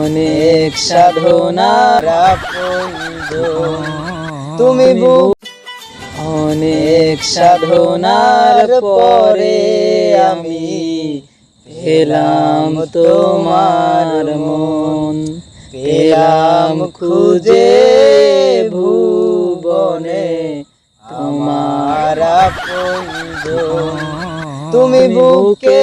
অনেক সাধনার তুমি অনেক সাধনার পরে আমি পেলাম তোমার মন, পেলাম খুঁজে ভুবনে তোমার তুমি বুকে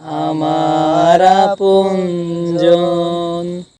আমার আপনজন।